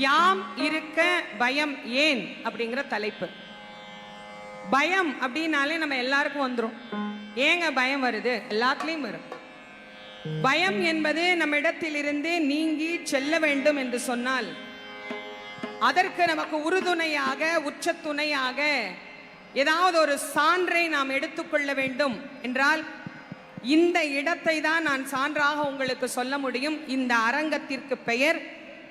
யாம் இருக்க பயம் ஏன்? அப்படிங்கிற தலைப்பு. பயம் அப்படின்னாலே நம்ம எல்லாருக்கும் வந்துடும் ஏங்க பயம் வருது? எல்லாத்துலேயும் வரும். பயம் என்பது நம்ம இடத்திலிருந்து நீங்கி செல்ல வேண்டும் என்று சொன்னால் அதற்கு நமக்கு உறுதுணையாக உச்ச துணையாக ஏதாவது ஒரு சான்றை நாம் எடுத்துக்கொள்ள வேண்டும் என்றால் இந்த இடத்தை தான் நான் சான்றாக உங்களுக்கு சொல்ல முடியும். இந்த அரங்கத்திற்கு பெயர்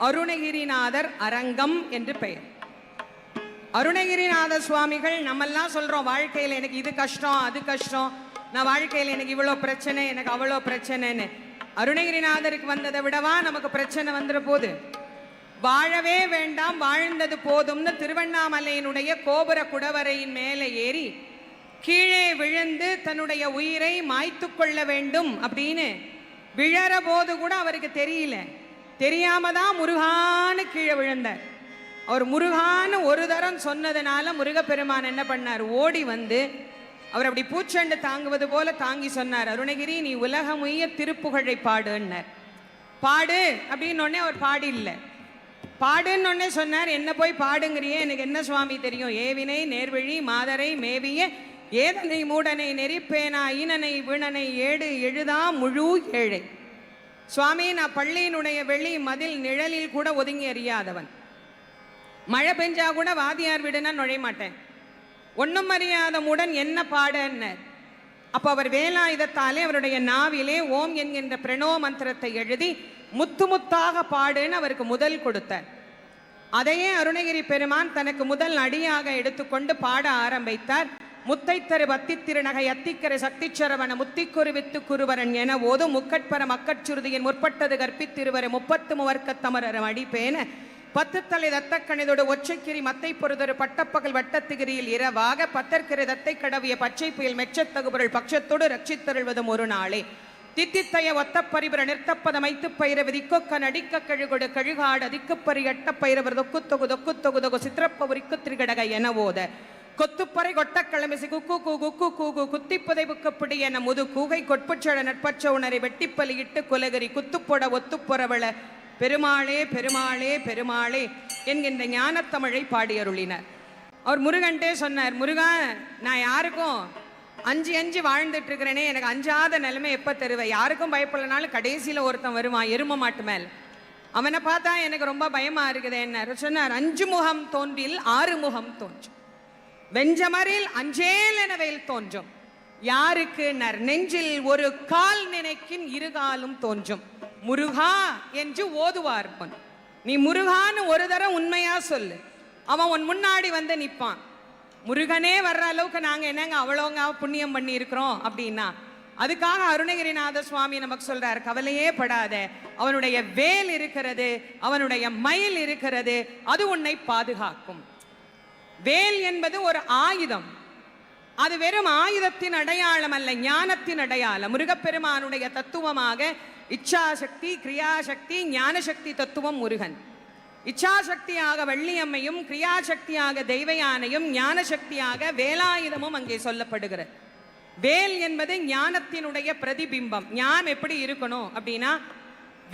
அருணகிரிநாதர் அரங்கம் என்று பெயர். அருணகிரிநாத சுவாமிகள் நம்மெல்லாம் சொல்றோம் வாழ்க்கையில் எனக்கு இது கஷ்டம் அது கஷ்டம். நான் வாழ்க்கையில் எனக்கு இவ்வளோ பிரச்சனை எனக்கு அவ்வளோ பிரச்சனைன்னு. அருணகிரிநாதருக்கு வந்ததை விடவா நமக்கு பிரச்சனை வந்துட போது? வாழவே வேண்டாம் வாழ்ந்தது போதும்னு திருவண்ணாமலையினுடைய கோபுர குடவரையின் மேலே ஏறி கீழே விழுந்து தன்னுடைய உயிரை மாய்த்து கொள்ள வேண்டும் அப்படின்னு விழற போது கூட அவருக்கு தெரியல. தெரியாம தான் முருகான்னு கீழே விழுந்தார். அவர் முருகான்னு ஒரு தரம் சொன்னதுனால முருகப்பெருமான் என்ன பண்ணார்? ஓடி வந்து அவர் அப்படி பூச்செண்டு தாங்குவது போல தாங்கி சொன்னார். அருணகிரி நீ உலகமுய்ய திருப்புகழை பாடுன்னார். பாடு அப்படின்னு அவர் அவர் பாடில்லை. பாடுன்னு ஒன்னே சொன்னார் என்ன போய் பாடுங்கிறியே எனக்கு என்ன சுவாமி தெரியும்? ஏவினை நேர்வழி மாதரை மேவிய ஏதனை மூடனை நெறிப்பேனா ஈனனை வீணனை ஏடு எழுதா முழு ஏழை. சுவாமி நான் பள்ளியினுடைய வெளி மதில் நிழலில் கூட ஒதுங்கி அறியாதவன் மழை பெஞ்சா கூட வாதியார் வீடுனா நுழைய மாட்டேன். ஒன்றும் அறியாதமுடன் என்ன பாடன்னர் அப்போ அவர் வேலாயுதத்தாலே அவருடைய நாவிலே ஓம் என்கின்ற பிரணோ மந்திரத்தை எழுதி முத்து முத்தாக பாடுன்னு அவருக்கு முதல் கொடுத்தார் அதையே அருணகிரி பெருமான் தனக்கு முதல் அடியாக எடுத்துக்கொண்டு பாட ஆரம்பித்தார். முத்தைத்தரு பத்தி திருநகை அத்திக்கரை சக்திச்சரவண முத்திக்குருவித்து குருவரன் என ஓது முக்கட்பர மக்கட்சுருதியின் முற்பட்டது கற்பித்திருவரை முப்பத்து முவர்க்கத்தமரர் அடிப்பேன. பத்து தலை தத்தக்கணிதோடு ஒற்றைக்கிரி மத்தை பொறுதொரு பட்டப்பகல் வட்டத்திகிரியில் இரவாக பத்தற்கிரை தத்தை கடவிய பச்சை புயல் மெச்சத்தகுபொருள் பட்சத்தோடு ரட்சித்தருள்வதும் ஒரு நாளே. தித்தித்தய ஒத்த பரிபுர நிறுத்தப்பத மைத்து பயிரவு திக்கொக்க நடிக்க கழுகொடு கழுகாடு அதிக்குப்பறி எட்ட பயிரவர் தொக்கு தொகு தொக்கு தொகு தொகு சித்திரப்பவுரிக்கு திரிகடக என ஓத. கொத்துப்பறை கொட்டக்கிழமிசி குக்கு கூ குக்கு கூகு குத்தி புக்கப்பிடி என முது கூகை கொட்புச்சழ நட்பற்ற உணரை வெட்டிப்பலி இட்டு குலகரி குத்துப்பொட ஒத்துப்புறவள பெருமாளே பெருமாளே பெருமாளே என்கின்ற ஞானத்தமிழை பாடியருளினார். அவர் முருகன்ட்டே சொன்னார் முருகா நான் யாருக்கும் அஞ்சு அஞ்சு வாழ்ந்துட்டு இருக்கிறேனே எனக்கு அஞ்சாத நிலைமை எப்போ தருவேன் யாருக்கும் பயப்படலனாலும் கடைசியில் ஒருத்தன் வருவான் எரும மாட்டு மேல். அவனை பார்த்தா எனக்கு ரொம்ப பயமா இருக்குது என்ன சொன்னார் அஞ்சு முகம் தோன்றில் ஆறு முகம் தோன்றும். வெஞ்சமரில் அஞ்சேல் எனவையில் தோன்றும். யாருக்கு நர் நெஞ்சில் ஒரு கால் நினைக்கின் இருகாலும் தோன்றும். முருகா என்று ஓதுவார் பொன் நீ முருகான்னு ஒரு தரம் உண்மையா சொல்லு. அவன் உன் முன்னாடி வந்து நிற்பான் முருகனே வர்ற அளவுக்கு நாங்கள் என்னங்க அவ்வளோங்க புண்ணியம் பண்ணி இருக்கிறோம் அப்படின்னா? அதுக்காக அருணகிரிநாத சுவாமி நமக்கு சொல்றார் கவலையே படாத. அவனுடைய வேல் இருக்கிறது அவனுடைய மயில் இருக்கிறது அது உன்னை பாதுகாக்கும். வேல் என்பது ஒரு ஆயுதம். அது வெறும் ஆயுதத்தின் அடையாளம் அல்ல ஞானத்தின் அடையாளம். முருகப்பெருமானுடைய தத்துவமாக இச்சாசக்தி கிரியாசக்தி ஞானசக்தி தத்துவம் முருகன். இச்சாசக்தியாக வள்ளியம்மையும் கிரியாசக்தியாக தெய்வயானையும் ஞானசக்தியாக வேலாயுதமும் அங்கே சொல்லப்படுகிறது. வேல் என்பது ஞானத்தினுடைய பிரதிபிம்பம். ஞானம் எப்படி இருக்கணும் அப்படின்னா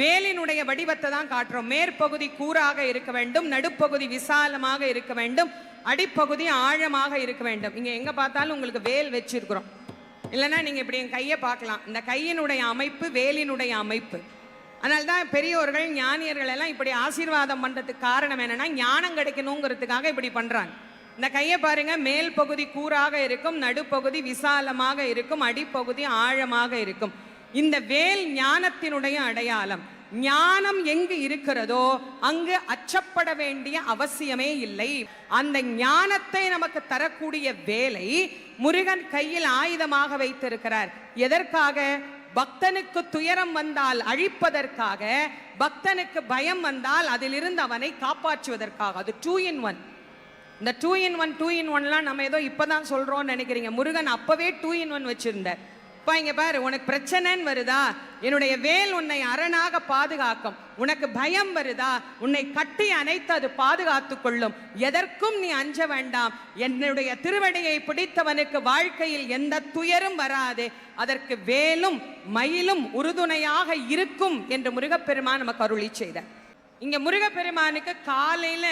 வேலினுடைய வடிவத்தை தான் காட்டுறோம். மேற்பகுதி கூறாக இருக்க வேண்டும் நடுப்பகுதி விசாலமாக இருக்க வேண்டும் அடிப்பகுதி ஆழமாக இருக்க வேண்டும். இங்கே எங்கே பார்த்தாலும் உங்களுக்கு வேல் வச்சிருக்கிறோம். இல்லைன்னா நீங்கள் இப்படி என் கையை பார்க்கலாம். இந்த கையினுடைய அமைப்பு வேலினுடைய அமைப்பு. அதனால தான் பெரியோர்கள் ஞானியர்கள் எல்லாம் இப்படி ஆசீர்வாதம் பண்ணுறதுக்கு காரணம் என்னென்னா ஞானம் கிடைக்கணுங்கிறதுக்காக இப்படி பண்ணுறாங்க இந்த கையை பாருங்க மேல் பகுதி கூறாக இருக்கும் நடுப்பகுதி விசாலமாக இருக்கும் அடிப்பகுதி ஆழமாக இருக்கும். இந்த வேல் ஞானத்தினுடைய அடையாளம். ஞானம் எங்கு இருக்கிறதோ அங்கு அச்சப்பட வேண்டிய அவசியமே இல்லை. அந்த ஞானத்தை நமக்கு தரக்கூடிய வேலை முருகன் கையில் ஆயுதமாக வைத்திருக்கிறார். எதற்காக? பக்தனுக்கு துயரம் வந்தால் அழிப்பதற்காக பக்தனுக்கு பயம் வந்தால் அதிலிருந்து அவனை காப்பாற்றுவதற்காக. அது டூ இன் ஒன் இந்த two in one two in ஒன்லாம் நம்ம ஏதோ இப்போதான் சொல்றோம்னு நினைக்கிறீங்க. முருகன் அப்பவே டூ இன் ஒன் வச்சிருந்தார். அப்பா இங்க பாரு உனக்கு பிரச்சனைன்னு வருதா? என்னுடைய வேல் உன்னை அரணாக பாதுகாக்கும். உனக்கு பயம் வருதா? உன்னை கட்டி அணைத்து அது பாதுகாத்து கொள்ளும். எதற்கும் நீ அஞ்ச வேண்டாம். என்னுடைய திருவடியை பிடித்தவனுக்கு வாழ்க்கையில் எந்த துயரும் வராது. அதற்கு வேலும் மயிலும் உறுதுணையாக இருக்கும் என்று முருகப்பெருமான் நமக்கு அருளி செய்த இங்க முருகப்பெருமானுக்கு காலையில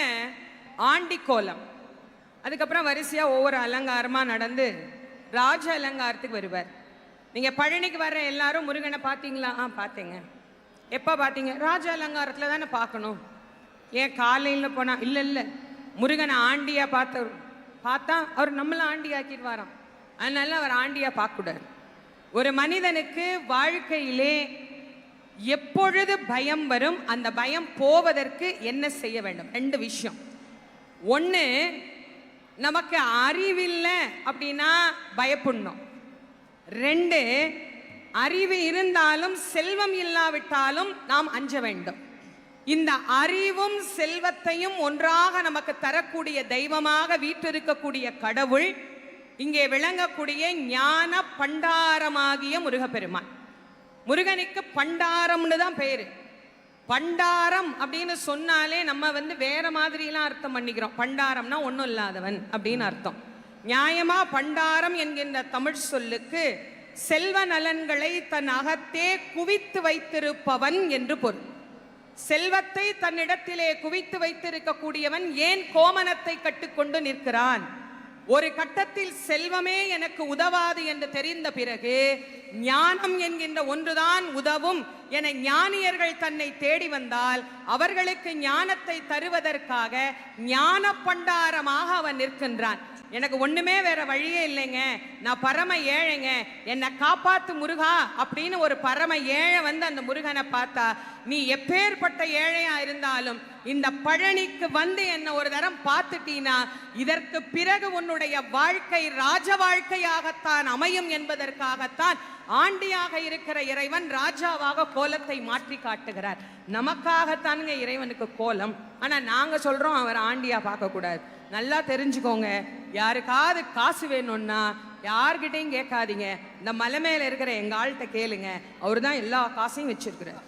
ஆண்டி கோலம் அதுக்கப்புறம் வரிசையா ஒவ்வொரு அலங்காரமா நடந்து ராஜ அலங்காரத்துக்கு வருவார். நீங்கள் பழனிக்கு வர்ற எல்லாரும் முருகனை பார்த்தீங்களா ஆ பார்த்தேங்க எப்போ பார்த்தீங்க ராஜ அலங்காரத்தில் தானே பார்க்கணும் ஏன் காலையில் போனால் இல்லை இல்லை. முருகனை ஆண்டியாக பார்த்த பார்த்தா அவர் நம்மளை ஆண்டி ஆக்கிடுவாராம். அதனால அவர் ஆண்டியாக பார்க்கக்கூடாது. ஒரு மனிதனுக்கு வாழ்க்கையிலே எப்பொழுது பயம் வரும் அந்த பயம் போவதற்கு என்ன செய்ய வேண்டும்? ரெண்டு விஷயம். ஒன்று நமக்கு அறிவில்லை அப்படின்னா பயப்படணும். ரெண்டு அறிவு இருந்தாலும் செல்வம் இல்லாவிட்டாலும் நாம் அஞ்ச வேண்டும். இந்த அறிவும் செல்வத்தையும் ஒன்றாக நமக்கு தரக்கூடிய தெய்வமாக வீற்றிருக்கக்கூடிய கடவுள் இங்கே விளங்கக்கூடிய ஞான பண்டாரமாகிய முருகப்பெருமான். முருகனுக்கு பண்டாரம்னு தான் பேரு. பண்டாரம் அப்படின்னு சொன்னாலே நம்ம வந்து வேற மாதிரிலாம் அர்த்தம் பண்ணிக்கிறோம். பண்டாரம்னா ஒன்றும் இல்லாதவன் அப்படின்னு அர்த்தம். நியாயமா பண்டாரம் என்கின்ற தமிழ் சொல்லுக்கு செல்வ நலன்களை தன் அகத்தே குவித்து வைத்திருப்பவன் என்று பொருள். செல்வத்தை தன்னிடத்திலே குவித்து வைத்திருக்கக்கூடியவன் ஏன் கோமனத்தை கட்டுக்கொண்டு நிற்கிறான்? ஒரு கட்டத்தில் செல்வமே எனக்கு உதவாது என்று தெரிந்த பிறகு ஞானம் என்கின்ற ஒன்றுதான் உதவும் என ஞானியர்கள் தன்னை தேடி வந்தால் அவர்களுக்கு ஞானத்தை தருவதற்காக ஞான பண்டாரமாக அவன் நிற்கின்றான். எனக்கு ஒண்ணுமே வேற வழியே இல்லைங்க. நான் பரம ஏழைங்க. என்னை காப்பாத்து முருகா அப்படின்னு ஒரு பரம ஏழை வந்து அந்த முருகனை பார்த்தா நீ எப்பேற்பட்ட ஏழையா இருந்தாலும் இந்த பழனிக்கு வந்து என்ன ஒரு தரம் பார்த்துட்டீனா இதற்கு பிறகு உன்னுடைய வாழ்க்கை ராஜ வாழ்க்கையாகத்தான் அமையும் என்பதற்காகத்தான் ஆண்டியாக இருக்கிற இறைவன் ராஜாவாக கோலத்தை மாற்றி காட்டுகிறார். நமக்காகத்தானுங்க இறைவனுக்கு கோலம். ஆனா நாங்க சொல்றோம் அவர் ஆண்டியா பார்க்க கூடாது நல்லா தெரிஞ்சுக்கோங்க யாருக்காவது காசு வேணும்னா யார்கிட்டையும் கேட்காதீங்க. இந்த மலை மேல இருக்கிற எங்க ஆள்கிட்ட கேளுங்க. அவர் தான் எல்லா காசையும் வச்சிருக்கிறார்.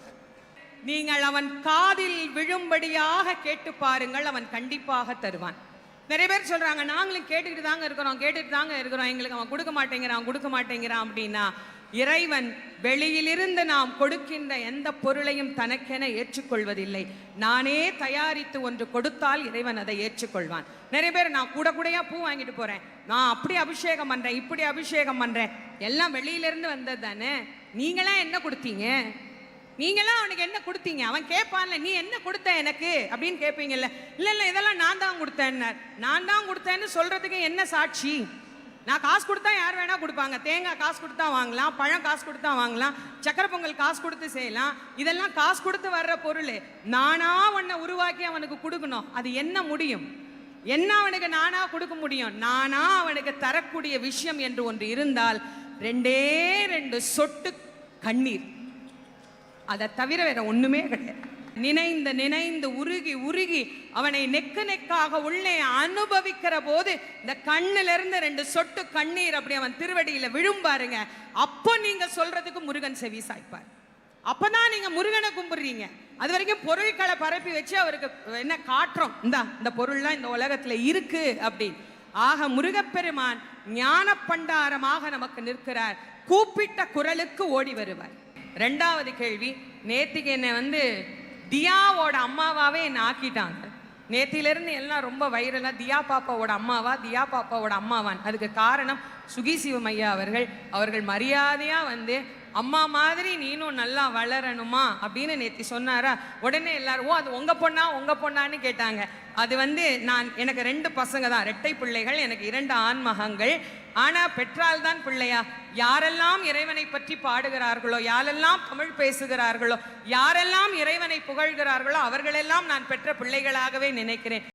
நீங்கள் அவன் காதில் விழும்படியாக கேட்டு பாருங்கள் அவன் கண்டிப்பாக தருவான். நிறைய பேர் சொல்றாங்க நாங்களும் கேட்டுக்கிட்டு தாங்க இருக்கிறோம் கேட்டுட்டு தாங்க இருக்கிறோம். எங்களுக்கு அவன் கொடுக்க மாட்டேங்கிறான் கொடுக்க மாட்டேங்கிறான் அப்படின்னா இறைவன் வெளியிலிருந்து நாம் கொடுக்கின்ற எந்த பொருளையும் தனக்கென ஏற்றுக்கொள்வதில்லை. நானே தயாரித்து ஒன்று கொடுத்தால் இறைவன் அதை ஏற்றுக்கொள்வான். நிறைய பேர் நான் கூட கூடையா பூ வாங்கிட்டு போறேன். நான் அப்படி அபிஷேகம் பண்றேன் இப்படி அபிஷேகம் பண்றேன். எல்லாம் வெளியிலிருந்து வந்தது தானே? நீங்களாம் என்ன கொடுத்தீங்க? நீங்களாம் அவனுக்கு என்ன கொடுத்தீங்க? அவன் கேட்பான்ல நீ என்ன கொடுத்த எனக்கு? அப்படின்னு கேட்பீங்கல்ல. இல்ல இல்ல இதெல்லாம் நான் தான் கொடுத்தேன் நான் தான் கொடுத்தேன்னு சொல்றதுக்கு என்ன சாட்சி? நான் காசு கொடுத்தா யார் வேணா கொடுப்பாங்க. தேங்காய் காசு கொடுத்தா வாங்கலாம் பழம் காசு கொடுத்தா வாங்கலாம் சக்கரை பொங்கல் காசு கொடுத்து செய்யலாம். இதெல்லாம் காசு கொடுத்து வர்ற பொருள். நானா உன்னை உருவாக்கி அவனுக்கு கொடுக்கணும். அது என்ன முடியும்? என்ன அவனுக்கு நானா கொடுக்க முடியும்? நானா அவனுக்கு தரக்கூடிய விஷயம் என்று ஒன்று இருந்தால் ரெண்டே ரெண்டு சொட்டு கண்ணீர். அதை தவிர வேற ஒண்ணுமே கிடையாது. நினைந்து நினைந்து உருகி உருகி அவனை நெக்கு நெக்காக உள்ளே அனுபவிக்கிற போது இந்த கண்ணிலிருந்து ரெண்டு சொட்டு கண்ணீர் அப்படி அவன் திருவடியில விழும் பாருங்க. அப்போ நீங்க சொல்றதுக்கு முருகன் செவி சாய்ப்பார். அப்பதான் நீங்க முருகனை கும்பிடுறீங்க. அது வரைக்கும் பொருட்களை பரப்பி வச்சு அவருக்கு என்ன காட்டுறோம் இந்தா இந்த பொருள்லாம் இந்த உலகத்துல இருக்கு அப்படின்னு ஆக முருகப்பெருமான் ஞான பண்டாரமாக நமக்கு நிற்கிறார். கூப்பிட்ட குரலுக்கு ஓடி வருவார். ரெண்டாவது கேள்வி நேத்திக்கு என்னை வந்து தியாவோட அம்மாவாவே என்னை ஆக்கிட்டாங்க. நேத்திலிருந்து எல்லாம் ரொம்ப வைரலா தியா பாப்பாவோட அம்மாவா தியா பாப்பாவோட அம்மாவான் அதுக்கு காரணம் சுகி சிவமையா அவர்கள். அவர்கள் மரியாதையா வந்து அம்மா மாதிரி நீனும் நல்லா வளரணுமா அப்படின்னு நேத்தி சொன்னாரா? உடனே எல்லாரும் ஓ அது உங்க பொண்ணா உங்க பொண்ணான்னு கேட்டாங்க. அது வந்து நான் எனக்கு ரெண்டு பசங்க தான். ரெட்டை பிள்ளைகள் எனக்கு இரண்டு ஆன்மகங்கள் ஆனால் ஆனா பெற்றால் தான் பிள்ளையா? யாரெல்லாம் இறைவனை பற்றி பாடுகிறார்களோ யாரெல்லாம் தமிழ் பேசுகிறார்களோ யாரெல்லாம் இறைவனை புகழ்கிறார்களோ அவர்களெல்லாம் நான் பெற்ற பிள்ளைகளாகவே நினைக்கிறேன்.